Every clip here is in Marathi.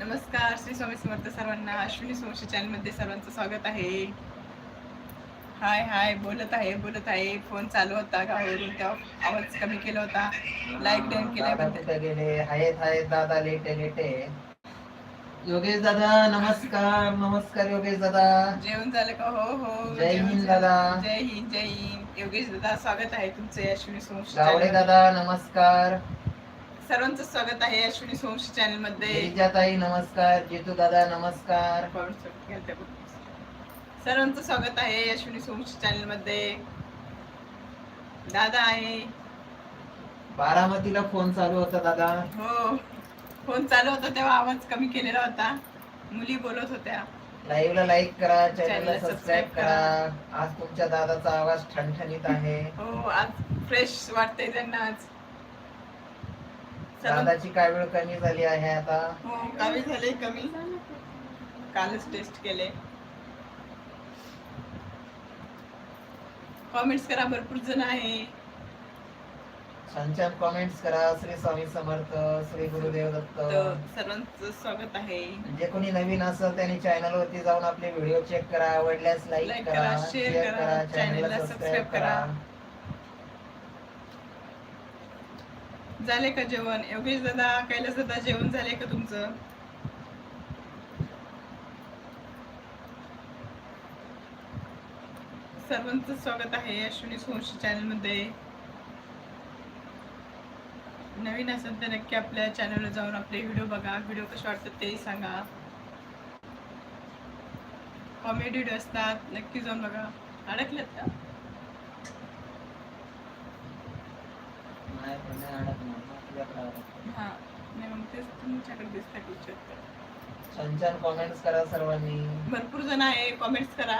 नमस्कार श्री स्वामी समर्थ सर्वांना अश्विनी सोमशी चॅनलमध्ये सर्वांचं स्वागत आहे. हाय हाय बोलत आहे बोलत आहे. फोन चालू होता गावावरून तेव्हा आवाज कमी केला होता. लाईक डन दादा केल्याबद्दल योगेश दादा नमस्कार नमस्कार योगेश दादा. जेवण झालं का? हो हो जय हिंद. दादा. जय हिंद जय हिंद. योगेश दादा स्वागत आहे तुमचे अश्विनी सोमशी channel दादा नमस्कार. सर्वांचं स्वागत आहे अश्विनी सोमशी चॅनलमध्ये. गिरिजाताई नमस्कार. जितू दादा नमस्कार. सर्वांचं स्वागत आहे अश्विनी सोमशी चॅनलमध्ये. दादा आहे. बारामतीला फोन चालू होता दादा. हो फोन चालू होता तेव्हा आवाज कमी केलेला होता. मुली बोलत होत्या. लाईव्ह ला लाईक करा चॅनलला सबस्क्राईब करा. आज तुमच्या दादाचा आवाज ठणठणीत आहे. हो आज फ्रेश वाटतंय त्यांना आज. दादाची काय वेळ कमी झाली आहे आता? हो कमी झाले कमी. कालच टेस्ट केले. कॉमेंट्स करा भरपूर जण आहे. छान छान कॉमेंट्स करा. श्री स्वामी समर्थ श्री गुरुदेव दत्त. सर्वांचं स्वागत आहे. जे कोणी नवीन असेल त्यांनी चॅनल वरती जाऊन आपले व्हिडिओ चेक करा. आवडल्यास लाईक करा शेअर करा, चॅनलला सबस्क्राईब करा. झाले का जेवण? योगेश दादा कैलास दादा जेवण झाले का तुमचं? सर्वांचं स्वागत आहे अश्विनी सोनशी चॅनलमध्ये नवीन असेल तर नक्की आपल्या चॅनलला जाऊन आपले व्हिडिओ बघा. व्हिडिओ कसे वाटतात तेही सांगा. कॉमेडी व्हिडिओ असतात. नक्की जाऊन बघा. अडकल्यात का नाही, पण नाही अडकणार. आपल्याकडे अडकणार. हा नाही मग तेच तुमच्याकडे दिसतात विचार छान छान कॉमेंट्स करा सर्वांनी. भरपूर जण आहे कॉमेंट्स करा.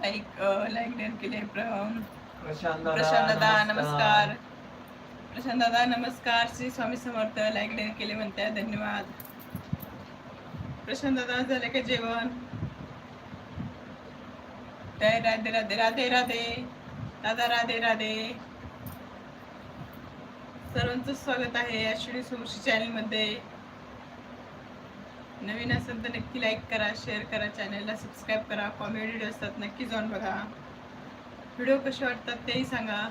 लाईक लाईक डन केले प्र- प्रशांत प्रशांत दादा नमस्कार. प्रशांत दादा नमस्कार. श्री स्वामी समर्थ लाईक डन केले म्हणते धन्यवाद. प्रशांत दादा झाले का जेवण? जय राधे राधे राधे राधे. दादा राधे राधे. सर्वांचं स्वागत आहे अश्विनी सोमशी चॅनलमध्ये नवीन असेल तर नक्की लाईक करा शेअर करा चॅनलला सबस्क्राईब करा कॉमेडी व्हिडिओ असतात नक्की जाऊन बघा. व्हिडिओ कसे वाटतात तेही सांगा.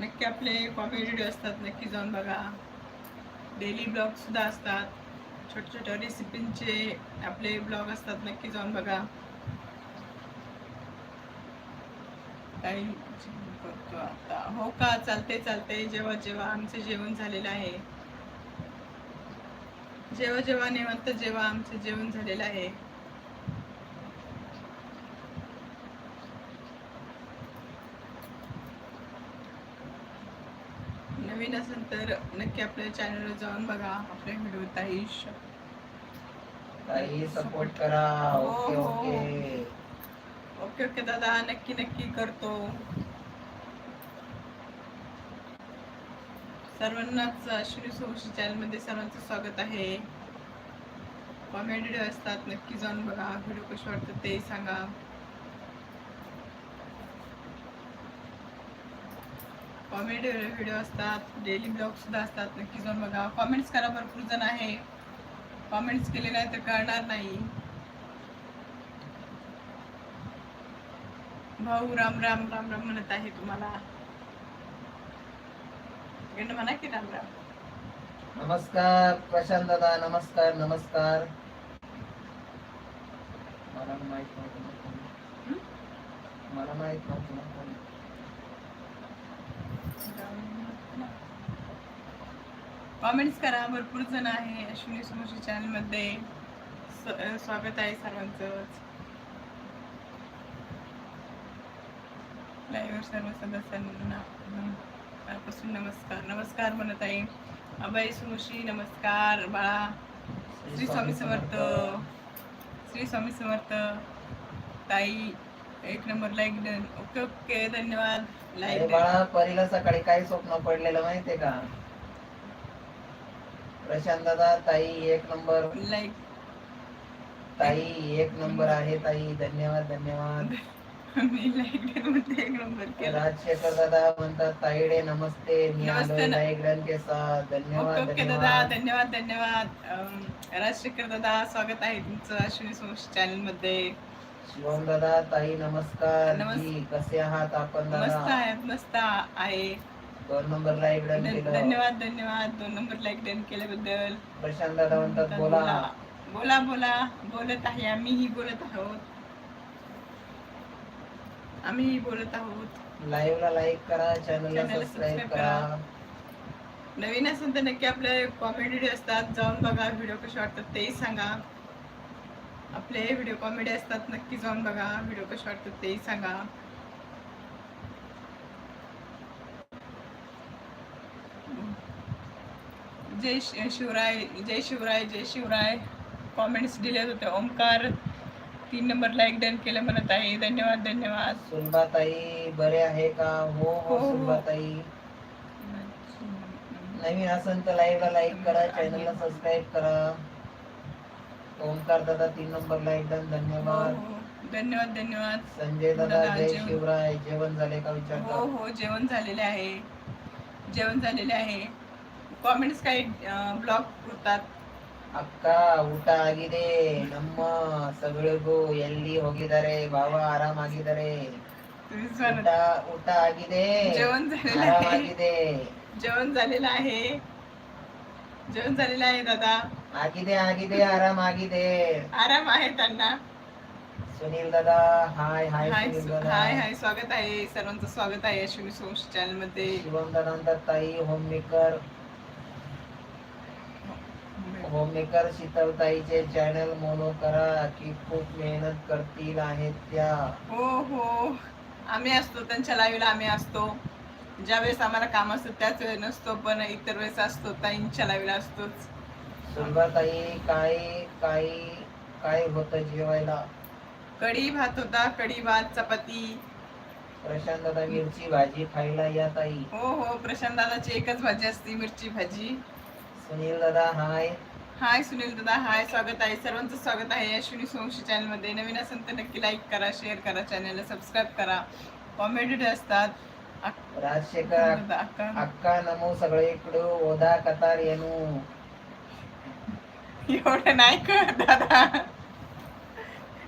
नक्की आपले कॉमेडी व्हिडिओ असतात नक्की जाऊन बघा. डेली ब्लॉग सुद्धा असतात. छोट्या छोट्या रेसिपींचे आपले ब्लॉग असतात नक्की जाऊन बघा. काही करतो आता. हो का? चालते चालते जेव्हा जेव्हा आमचं जेवण झालेलं आहे. जेव्हा जेव्हा निवंत जेव्हा आमचं जेवण झालेलं आहे नवीन असेल तर नक्की आपल्या चॅनलवर जाऊन बघा. आपले व्हिडिओ ताई काही सपोर्ट करा. हो, ओके हो. ओके. ओके ओके दादा. नक्की नक्की करतो. सर्वांनाच अश्विनी सोमशी चॅनलमध्ये सर्वांचं स्वागत आहे. कॉमेडी असतात नक्की जाऊन बघा. व्हिडिओ कसे वाटतात ते सांगा. कॉमेडी व्हिडिओ असतात डेली ब्लॉग सुद्धा असतात. नक्की जाऊन बघा. कॉमेंट्स करा भरपूर जण आहे. कॉमेंट्स केले नाही तर कळणार नाही. भाऊ राम राम राम राम म्हणत आहे तुम्हाला. म्हणा की राम राम. नमस्कार प्रशांत दादा नमस्कार नमस्कार. मला माहीत नव्हतं. मला माहीत नव्हतं. कॉमेंट्स करा. भरपूर जण आहे. अश्विनी समोरच्या चॅनलमध्ये. स- स्वागत आहे सर्वांचंच लाईव्ह सर्व सदस्यांना मनापासून नमस्कार. नमस्कार म्हणत आहे. अभय सुमुशी नमस्कार. बाळा. श्री स्वामी समर्थ. श्री स्वामी समर्थ. ताई. एक number like done okay okay धन्यवाद. अरे लाईक बाळा परीला सकाळी काय स्वप्न पडलेलं माहितीये का? प्रशांत दादा ताई एक नंबर. लाईक ताई एक नंबर आहे ताई. धन्यवाद धन्यवाद. मी लाईकमध्ये एक नंबर केला. राजशेखर दादा म्हणतात ताईडे नमस्ते. मी नमस्ते आलोय ना. लाईक डन के साथ. ओके धन्यवाद ओके दादा. धन्यवाद. धन्यवाद धन्यवाद. अं, राजशेखर दादा स्वागत आहे तुमचं अश्विनी सोमशी चॅनलमध्ये. शिवम दादा ताई नमस्कार. नमस्- जी कसे आहात आपण मस्त आहे मस्त आहे. दोन नंबर लाईक डन धन- केलं. धन्यवाद धन्यवाद. दोन नंबर लाईक डन केल्याबद्दल. प्रशांत दादा म्हणतात बोला. बोला. बोला बोलत आहे आम्हीही बोलत आहोत. आम्हीही बोलत आहोत. लाईव्ह ला लाईक करा चॅनलला Channel ला सबस्क्राईब subscribe करा. नवीन असेल तर नक्की आपले कॉमेडी असतात. जाऊन बघा व्हिडिओ कसे वाटतात तेही सांगा. आपले व्हिडिओ कॉमेडी असतात नक्की जाऊन बघा. व्हिडिओ कसे वाटतात तेही सांगा. जय शिवराय जय शिवराय जय शिवराय. कॉमेंट्स दिले होते. ओमकार तीन नंबर लाईक डन केलं म्हणत आहे. धन्यवाद धन्यवाद. सुलभाताई बरे आहे का? हो हो हो. सुलभाताई नवीन असेल तर लाईव्ह ला लाईक करा चॅनलला सबस्क्राईब करा. ओमकार दादा तीन नंबर लाईक डन हो धन्यवाद हो धन्यवाद धन्यवाद संजय दादा दादा, जय जेवण- शिवराय जेवण झाले का हो विचारतात हो जेवण झालेले आहे जेवण झालेले आहे कॉमेंट्स काही ब्लॉग होतात ಅಕ್ಕ ಊಟ ಆಗಿದೆ ನಮ್ಮ ಸಗಳಿಗೂ ಎಲ್ಲಿ ಹೋಗಿದ್ದಾರೆ ಭಾವ ಆರಾಮಾಗಿದ್ದಾರೆ तुम्ही ಊಟ सांगा. ಊಟ ಆಗಿದೆ जेवण झालेलं आहे ಆರಾಮಾಗಿದೆ जेवण झालेलं आहे जेवण झालेलं आहे दादा आगी दे आगी दे आराम आगी दे. आराम आहे त्यांना. सुनील दादा हाय हाय हाय हाय स्वागत आहे. सर्वांचं स्वागत आहे अश्विनी सोश चॅनलमध्ये शुभम दादा ताई होम मेकर होममेकर शीतलताईचे चॅनल मोनो करा की खूप मेहनत करतील आहेत त्या. हो हो. आम्ही असतो त्यांच्या लाईव्हला आम्ही असतो. ज्या वेळेस आम्हाला काम असतो त्याच वेळेस नसतो पण इतर वेळेस असतो ताईंच्या लाईव्हला असतोच. सुलभाताई काय काय काय होतं जेवायला. कढी भात होता कढी भात चपाती. प्रशांत दादा मिरची भाजी खायला या ताई हो हो प्रशांत दादाची एकच भाजी असते मिरची भाजी. सुनील दादा हाय. हाय सुनील दादा हाय स्वागत आहे. सर्वांचं स्वागत आहे अश्विनी सोमशी चॅनलमध्ये नवीन असेल तर नक्की लाईक करा शेअर करा चॅनलला सबस्क्राईब करा. कॉमेडी असतात. राजशेखर अक्का. नमो सगळीकडे ओदा कतार येणू. एवढं नाही कळत दादा.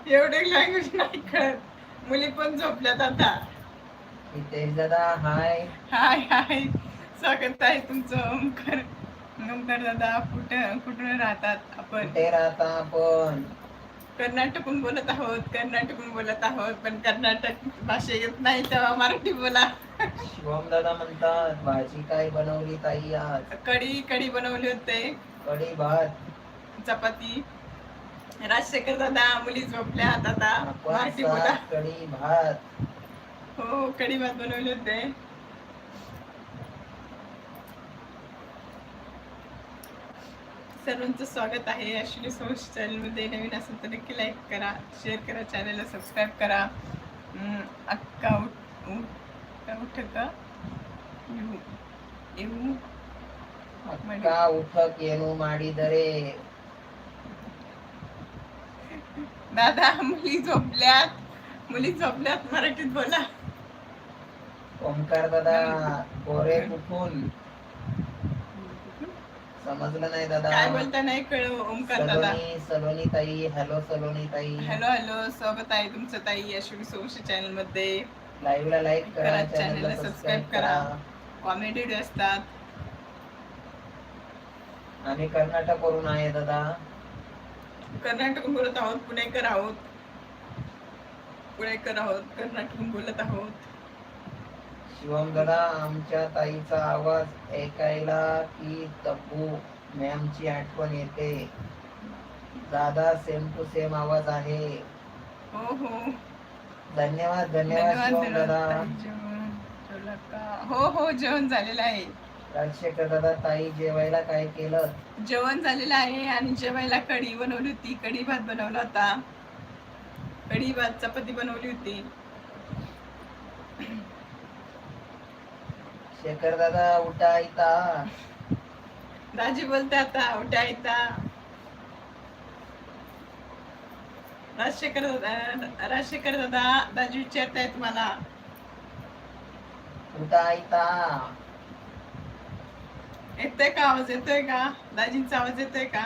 एवढे लँग्वेज नाही कळत. मुली पण झोपल्यात आता. हितेश दादा हाय हाय हाय स्वागत आहे तुमचं ओमकार. ओमकार दादा कुठं कुठून राहतात आपण? कुठे राहता आपण? कर्नाटकून बोलत आहोत कर्नाटकून बोलत आहोत पण कर्नाटक भाषा येत नाही तेव्हा मराठी बोला. शिवम दादा म्हणतात भाजी काय बनवली ताई आज? कढी कढी बनवली होते. कढी भात. चपाती राजशेखर दादा मुली झोपल्या आता मराठी आपण बोला सात कढी भात हो कढी भात बनवले होते सर्वांचं स्वागत आहे अश्विनी सोश चॅनलमध्ये नवीन असेल तर नक्की लाईक करा शेअर करा चॅनलला सबस्क्राईब करा हम्म, अक्का उठ उठ उठ का येऊ येऊ ಅಕ್ಕ ಉಠಕ್ ಏನು ಮಾಡಿದರೆ दादा मुली झोपल्यात. मुली झोपल्यात मराठीत बोला. ओमकार दादा गोरे कुठून? समजलं नाही दादा. काय बोलता नाही कळ ओमकार दादा. सलोनी सलोनी ताई हॅलो सलोनी ताई. हॅलो हॅलो स्वागत आहे तुमचं ताई अश्विनी सोमशी चॅनलमध्ये लाईव्ह ला लाईक करा चॅनलला सबस्क्राईब करा. कॉमेडी असतात. आम्ही कर्नाटक वरून आहे दादा. कर्नाटकून बोलत आहोत पुणेकर आहोत. पुणेकर आहोत कर्नाटकून बोलत आहोत. शिवम दादा आमच्या ताईचा आवाज ऐकायला की तब्बू मॅमची आठवण येते. दादा सेम टू सेम आवाज आहे. हो हो. धन्यवाद धन्यवाद धन्यवाद? हो हो जेवण झालेलं आहे. राजशेखर दादा ताई जेवायला काय केलं? जेवण झालेलं आहे आणि जेवायला कढी बनवली होती. कढी भात बनवला होता. कढी भात चपाती बनवली होती. शेखर दादा उठा इता दाजी बोलते आता उठा येता राजशेखर दादा राजशेखर दादा दाजी विचारताय तुम्हाला कुठं ऐता येतोय का आवाज? येतोय का? दाजींचा आवाज येतोय का?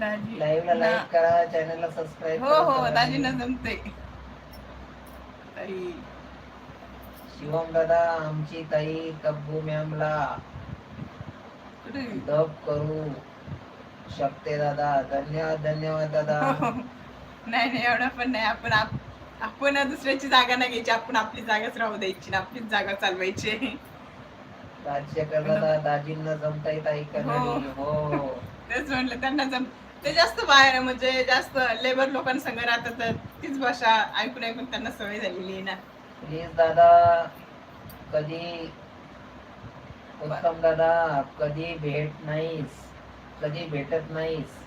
दाजी लाईव्ह ला ना- लाईक करा चॅनलला सबस्क्राईब हो हो दाजींना जमते ताई. शिवम दादा आमची ताई तब्बू मॅमला कुठे? डब करू. शकते दादा धन्यवाद धन्यवाद दादा. नाही नाही एवढं पण नाही. आपण आप- आपण दुसऱ्याची जागा नाही घ्यायची आपण आपली जागाच राहू द्यायची ना आपलीच जागा चालवायची. दादा दाजींना जमताय ताई कन्नडी हो. तेच म्हणलं त्यांना जम ते जास्त बाहेर म्हणजे जास्त लेबर लोकांसंग राहतात तर तीच भाषा ऐकून ऐकून त्यांना सवय झालेली आहे ना. प्लीज दादा कधी उत्तम दादा कधी भेट नाहीस कधी भेटत नाहीस?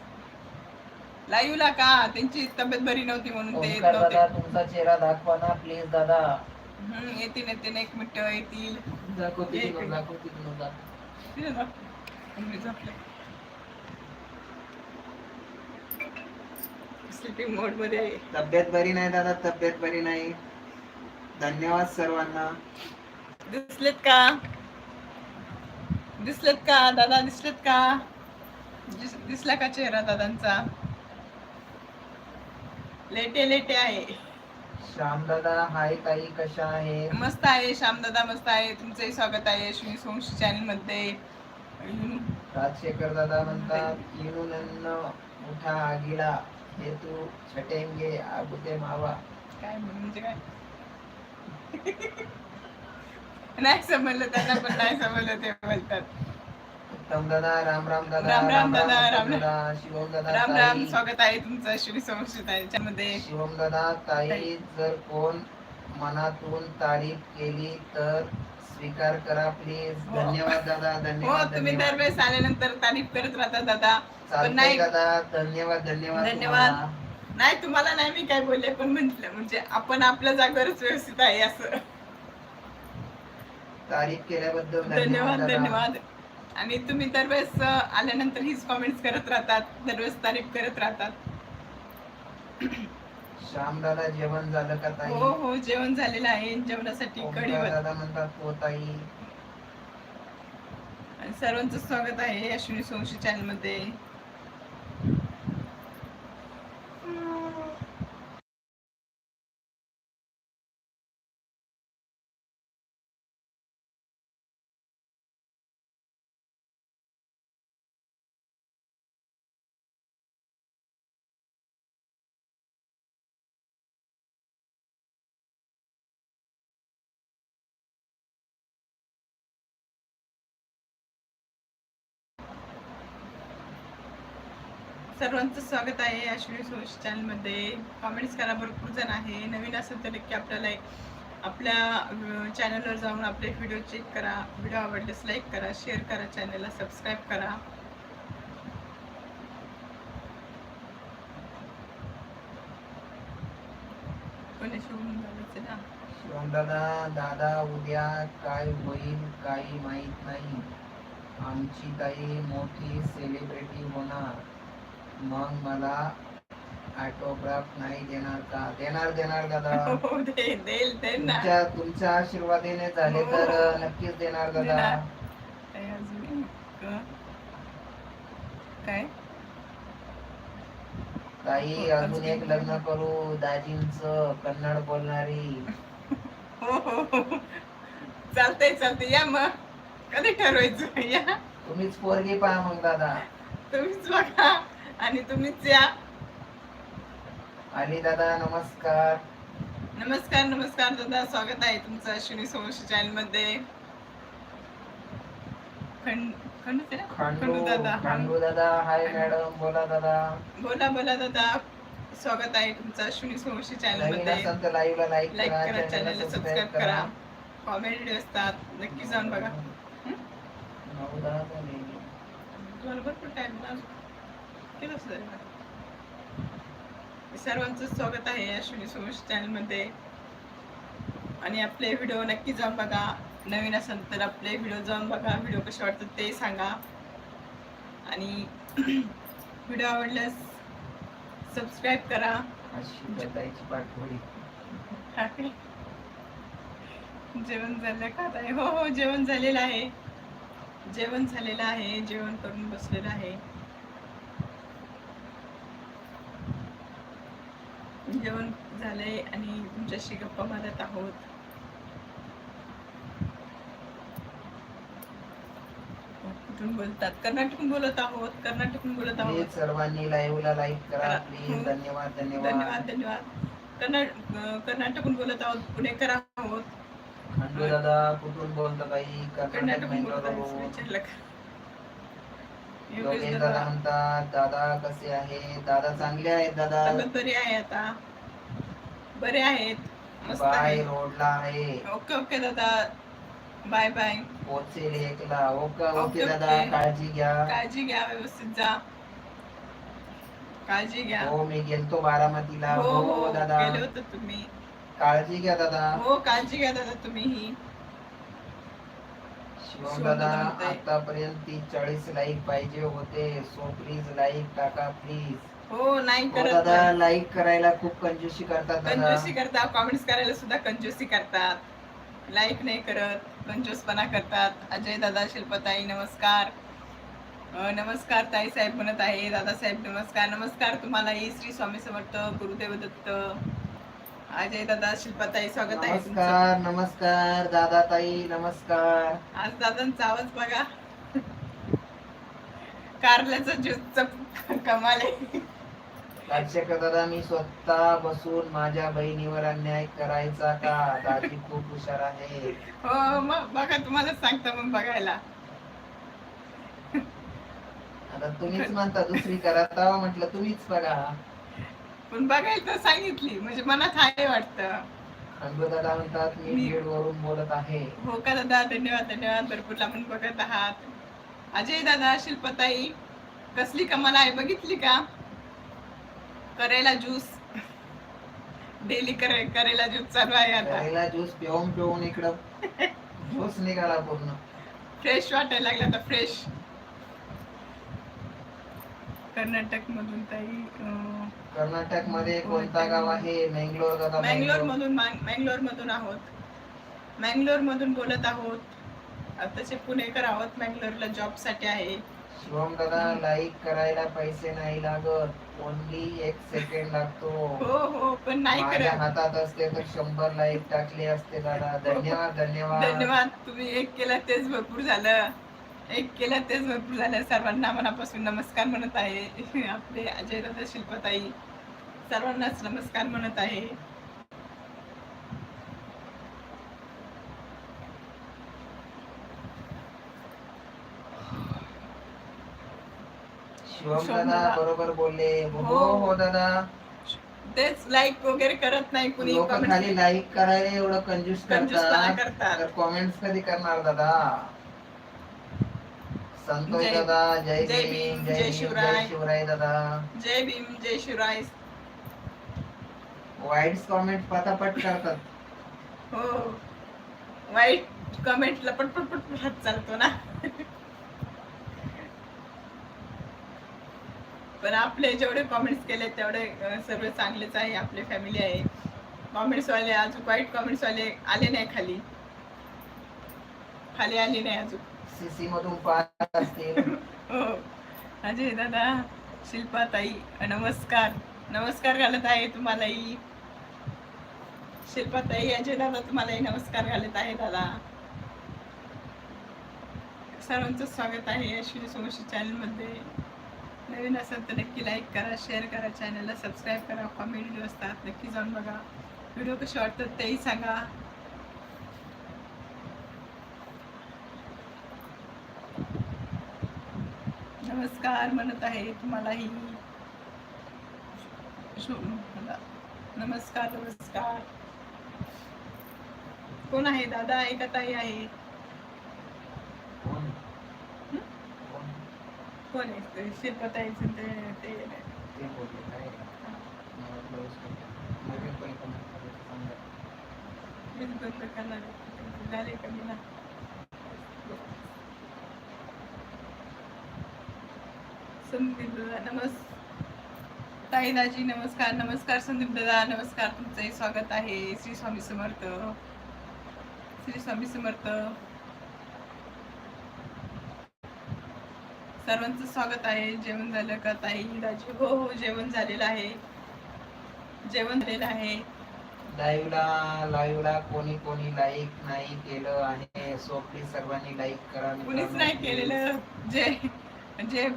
लाईव्ह ला का? त्यांची तब्येत बरी नव्हती म्हणून ते येत ओंकार नव्हते. तुमचा चेहरा दाखवा ना प्लीज दादा. हम्म, येतील येतील एक मिनिट येतील. दाखवते एक दाखवते. तिथे जा. झोपले. मध्ये आहे. तब्येत बरी नाही दादा तब्येत बरी नाही. धन्यवाद सर्वांना. दिसलेत का? दिसलेत का दादा? दिसलेत का? दिस- दिसला का चेहरा दादांचा? लेटे लेटे आहे. श्याम दादा हाय ताई कशा आहे? मस्त आहे श्याम दादा मस्त आहे. तुमचंही स्वागत आहे. अश्विनी सोमशी चॅनलमध्ये राजशेखर दादा म्हणतात येऊन उठा आगीला. हे तू छटेंगे आगुते मावा. काय म्हणजे काय? नाही समजलं त्यांना पण नाही समजलं ते बोलतात. उत्तम दादा राम राम दादा राम राम दादा, राम राम. शिवम दादा राम राम स्वागत आहे तुमचं शिवम दादा ताई. जर कोण मनातून तारीफ केली तर स्वीकार करा प्लीज हो. धन्यवाद दादा हो धन्यवाद तुम्ही दरवेळेस आल्यानंतर तारीफ करत राहता दादा पण नाही दादा धन्यवाद धन्यवाद धन्यवाद. नाही तुम्हाला नाही मी काय बोलले पण म्हंटल म्हणजे आपण आपल्या जागेवरच व्यवस्थित आहे असं तारीफ केल्याबद्दल धन्यवाद. धन्यवाद आणि तुम्ही दरवेळेस आल्यानंतर हीच कॉमेंट्स करत राहतात दरवेळेस तारीफ करत राहतात. श्याम दादा जेवण झालं का ताई? हो हो जेवण झालेलं आहे. जेवणासाठी कढी दादा म्हणतात हो ताई. आणि सर्वांचं स्वागत आहे अश्विनी सोमशी चॅनलमध्ये. सर्वांचं स्वागत आहे अश्विनी सोश चॅनलमध्ये. कमेंट्स करा भरपूर जण आहे. नवीन असेल तर नक्की आपल्याला आपल्या चॅनलवर जाऊन आपले व्हिडिओ चेक करा. व्हिडिओ आवडल्यास लाईक करा शेअर करा चॅनलला सबस्क्राईब करा. शिवम दादा दादा उद्या काय होईल काही माहीत नाही. आमची ताई मोठी सेलिब्रिटी होणार. मग मला ऑटोग्राफ नाही देणार का? देणार देणार दादा. हो तुमच्या तुमच्या आशीर्वादाने झाले तर हो. नक्कीच देणार दादा. काय ताई हो, अजून एक लग्न करू. दाजींच कन्नड बोलणारी. चालतंय चालतंय. या मग. कधी ठरवायचं? या. तुम्हीच पोरगी पहा मग दादा. तुम्हीच बघा. आणि तुम्हीच या. आली दादा नमस्कार. नमस्कार नमस्कार दादा. स्वागत आहे तुमचं अश्विनी सोमशी चॅनलमध्ये दादा. हाय मॅडम बोला दादा. बोला बोला दादा. स्वागत आहे तुमचं अश्विनी सोमशी चॅनलमध्ये असेल तर लाईव्ह ला लाईक करा चॅनलला सबस्क्राईब करा. कॉमेडी असतात. नक्की जाऊन बघा. झाले. तुम्हाला भरपूर टाइम केलं तरी. सर्वांचं स्वागत आहे अश्विनी सोमश चॅनलमध्ये आणि आपले व्हिडिओ नक्की जाऊन बघा. नवीन असेल तर आपले व्हिडिओ जाऊन बघा. व्हिडिओ कसे वाटतात ते सांगा. आणि व्हिडिओ आवडल्यास सबस्क्राईब करा. जेवण झालं का? हो हो जेवण झालेलं आहे. जेवण झालेलं आहे. जेवण करून बसलेलं आहे. जेवण झालंय आणि तुमच्याशी गप्पा मारत आहोत. कुठून बोलतात? कर्नाटकून बोलत आहोत. कर्नाटकून बोलत आहोत. सर्वांनी लाईव्ह ला लाईक करा. प्लीज. धन्यवाद धन्यवाद. धन्यवाद धन्यवाद. कर्नाट अं, कर्नाटकून बोलत आहोत. पुणेकर आहोत. खंडू दादा कुठून बोलतो बाई? कर्नाटक विचारलं? योगेश दादा म्हणतात दादा कसे आहे दादा चांगले आहेत दादा. तब्येत बरी आहे आता. बरे आहेत. मस्त बाय आहे. रोडला आहे. ओके ओके दादा. Bye bye. पोचेल एकला. ओके ओके, ओके दादा. ओके. काळजी घ्या. काळजी घ्या व्यवस्थित जा. काळजी घ्या. हो मी गेलतो बारामतीला. हो हो हो दादा. गेले होते तुम्ही. काळजी घ्या दादा. हो काळजी घ्या दादा तुम्ही शिवम दादा दादा. आतापर्यंत तीस चाळीस लाईक पाहिजे होते. सो प्लीज लाईक टाका प्लीज हो नाही हो करत दादा लाईक करायला खूप कंजूसी करतात दादा. कंजूसी करतात कॉमेंट्स करायला सुद्धा कंजूसी करतात. लाईक नाही करत कंजूसपणा करतात. अजय दादा शिल्पताई नमस्कार. अं, नमस्कार ताई साहेब म्हणत आहे. दादासाहेब नमस्कार. नमस्कार तुम्हालाही श्री स्वामी समर्थ गुरुदेव दत्त. अजय दादा शिल्पाताई स्वागत आहे तुमचं. नमस्कार नमस्कार दादा ताई नमस्कार. आज दादांचा आवाज बघा. कारल्याचा ज्यूसचा कमाल आहे. दादा मी स्वतः बसून माझ्या बहिणीवर अन्याय करायचा का? दादी खूप हुशार आहे. हो मग बघा तुम्हाला सांगता मग बघायला. आता तुम्हीच म्हणता दुसरी करा. तेव्हा म्हटलं तुम्हीच बघा. पण बघायला तर सांगितली. म्हणजे मनात आहे वाटतं. दादा म्हणतात मी बीड वरून बोलत आहे. हो का दादा? धन्यवाद धन्यवाद. भरपूर लांबून बघत आहात. अजय दादा शिल्पताई कसली कमाल आहे? बघितली का? करेला ज्यूस. डेली करे करेला ज्यूस चालू आहे आता. पहिला ज्यूस पिऊन पिऊन इकडं ज्यूस निघाला पूर्ण. फ्रेश वाटायला लागला आता फ्रेश. कर्नाटक मधून ताई कर्नाटकमध्ये कोणता गाव आहे? मंगलोर मँगलोर. मधून मँगलोर मधून आहोत. मँगलोर मधून बोलत आहोत. आताचे पुणेकर आहोत मँगलोरला जॉबसाठी आहे. शिवम दादा लाईक करायला पैसे नाही लागत. ओनली एक सेकंड लागतो. हो हो पण नाही करत. हातात असते तर शंभर लाईक टाकले असते दादा. धन्यवाद धन्यवाद. धन्यवाद. तुम्ही एक केलं तेच भरपूर झालं. एक केलं तेच भरपूर झालं. सर्वांना मनापासून नमस्कार म्हणत आहे. आपले अजय दादा शिल्पताई सर्वांनाच नमस्कार म्हणत आहे. दादा. बरोबर बोलले. हो हो. हो. दादा. तेच लाईक वगैरे करत नाही कुणी. लोक खाली लाईक करायला एवढं कंजूस करतात. तर कॉमेंट्स कधी करणार दादा? संतोष जय- दादा जय जय भीम जय शिवराय. शिवराय दादा. जय भीम जय शिवराय. वाईट्स कॉमेंट पटापट करतात. हो. वाईट कमेंटला पटपट पटपट हात चालतो ना. पण आपले जेवढे कॉमेंट्स केले तेवढे सर्व चांगलेच आहे. आपले फॅमिली आहे. कॉमेंट्स वाले अजून वाईट कॉमेंट्स वाले आले नाही खाली. खाली आले नाही अजून. सीसी मधून पाहत असतील. हो. अजय दादा शिल्पा ताई नमस्कार. नमस्कार घालत आहे तुम्हालाही. शिल्पा ताई अजय दादा तुम्हालाही नमस्कार घालत आहे दादा. सर्वांचं स्वागत आहे अश्विनी सोमशी चॅनलमध्ये. नवीन असेल तर नक्की लाईक करा शेअर करा चॅनलला सबस्क्राईब करा कॉमेडी असतात नक्की जाऊन बघा. व्हिडिओ कसे वाटतात तेही सांगा. नमस्कार म्हणत आहे तुम्हालाही नमस्कार नमस्कार. कोण आहे? दादा आहे का ताई आहे? कोण? आहे? ते शिल्पताईचं ते ते ते बोलले काय मला वाटलं उसको. नवीन कोणी comment करायचं सांगा. मीच बंद करणार आहे. झाले का मी ना संदीप दादा नमस् ताई दाजी नमस्कार नमस्कार संदीप दादा नमस्कार तुमचंही स्वागत आहे. श्री स्वामी समर्थ. श्री स्वामी समर्थ. सर्वांचं स्वागत आहे. जेवण झालं का ताई दाजी? हो हो जेवण झालेलं आहे. जेवण झालेलं आहे. लाईव्हला लाईव्हला कोणी कोणी लाईक नाही केलं आहे. सो प्लीज सर्वांनी लाईक करा. कुणीच. नाही केलेलं. जे जे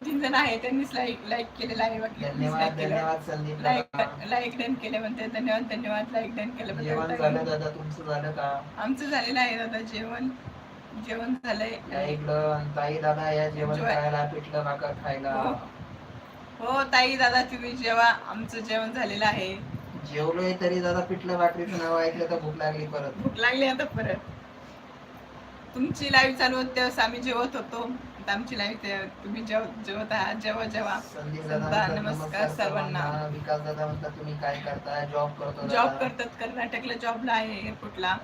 तीन जण आहे त्यांनीच लाईक लाईक केलेलं आहे धन्यवाद केलं. धन्यवाद संदीप लाईक. लाईक डन केले म्हणते. धन्यवाद धन्यवाद लाईक डन जेवण केल्याबद्दल झालं दादा तुमचं झालं का? आमचं झालेलं आहे दादा जेवण. जेवण झालंय. ताई दादा या जेवण जेवण- खायला पिठलं भाकर खायला. हो. हो ताई दादा तुम्ही जेव्हा आमचं जेवण झालेलं आहे. जेवलोय तरी दादा पिठलं भाकरीचं नाव ऐकलं तर भूक लागली परत. भूक लागली आता परत. तुमची लाईव्ह चालू होती त्यावेळेस आम्ही जेवत होतो. आता आमची लाईव्ह तुम्ही जेव जेवत आहात जेव्हा जेव्हा. दादा, दादा नमस्कार सर्वांना. विकास दादा म्हणतात तुम्ही काय करताय? जॉब करतो जॉब दादा. करतात कर्नाटकला जॉबला आहे एअरपोर्टला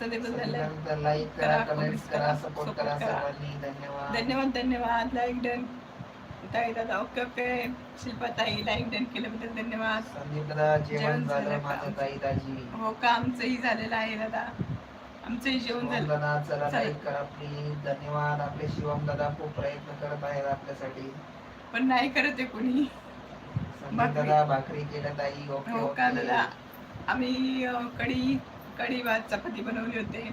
संदीप नंतर लाईक करा करा, कमेंट्स comments करा करा, सपोर्ट support करा करा. सर्वांनी. धन्यवाद. धन्यवाद धन्यवाद. लाईक डन ताई दादा ओके ओके शिल्पा ताई लाईक डन केल्याबद्दल धन्यवाद. संदीप दादा जेवण झालं? माझं ताई दाजी. हो का? आमचंही झालेलं आहे दादा. आमचंही जेवण झालं. दादा चला चला. लाईक करा प्लीज धन्यवाद. आपले शिवम दादा खूप प्रयत्न करत आहेत आपल्यासाठी. पण नाही करत आहे कोणी. संदीप भाकरी. दादा भाकरी केलं ताई. ओके हो का ओके दादा? आम्ही अं, कढी कढी भात चपाती बनवली होते.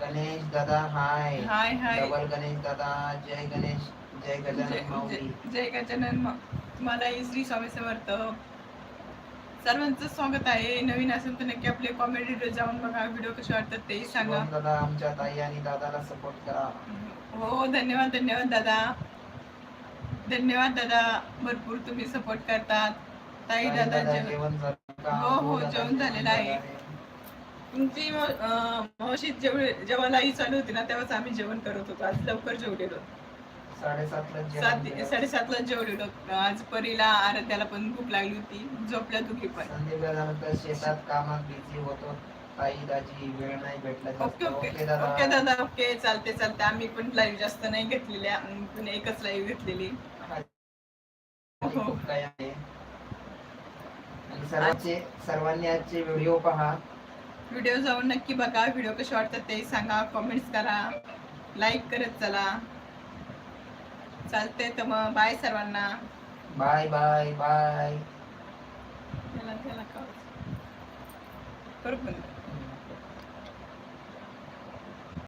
गणेश दादा हाय हाय हाय डबल गणेश दादा जय गणेश जय जय गजानन माऊली. जय- जय गजानन मा- तुम्हालाही श्री स्वामी समर्थ. सर्वांचं स्वागत आहे. नवीन असेल तर नक्की आपले कॉमेडी व्हिडिओ जाऊन बघा. व्हिडिओ कसे वाटतात तेही सांगा. दादा आमच्या ताई आणि दादाला सपोर्ट करा. हो धन्यवाद धन्यवाद दादा. धन्यवाद दादा भरपूर तुम्ही सपोर्ट करतात. ताई ताई दादा दादा जेव- जेवण हो, हो, दादा, जेवण झालेलं आहे. तुमची मावशी जेवढे जेव्हा लाई चालू होती ना तेव्हाच आम्ही जेवण करत होतो. आज लवकर जेवलेलो. जेवण सात. साडेसातला जेवलेलो आज परीला आराध्याला पण भूक लागली होती. झोपल्या दुखी पण. म्हणतात शेतात कामात बिझी होतो. ताई दाजी वेळ नाही भेटला. Okay okay. ओके दादा. ओके चालते चालते आम्ही पण लाईव्ह जास्त नाही घेतलेल्या. पण एकच लाईव्ह घेतलेली. खूप आणि सर्वांचे सर्वांनी आजचे व्हिडिओ पहा. व्हिडिओ जाऊन नक्की बघा. व्हिडिओ कसे वाटतात ते सांगा. कमेंट्स करा. लाईक करत चला. चालते तर मग बाय सर्वांना. बाय बाय बाय त्याला त्याला करू पण.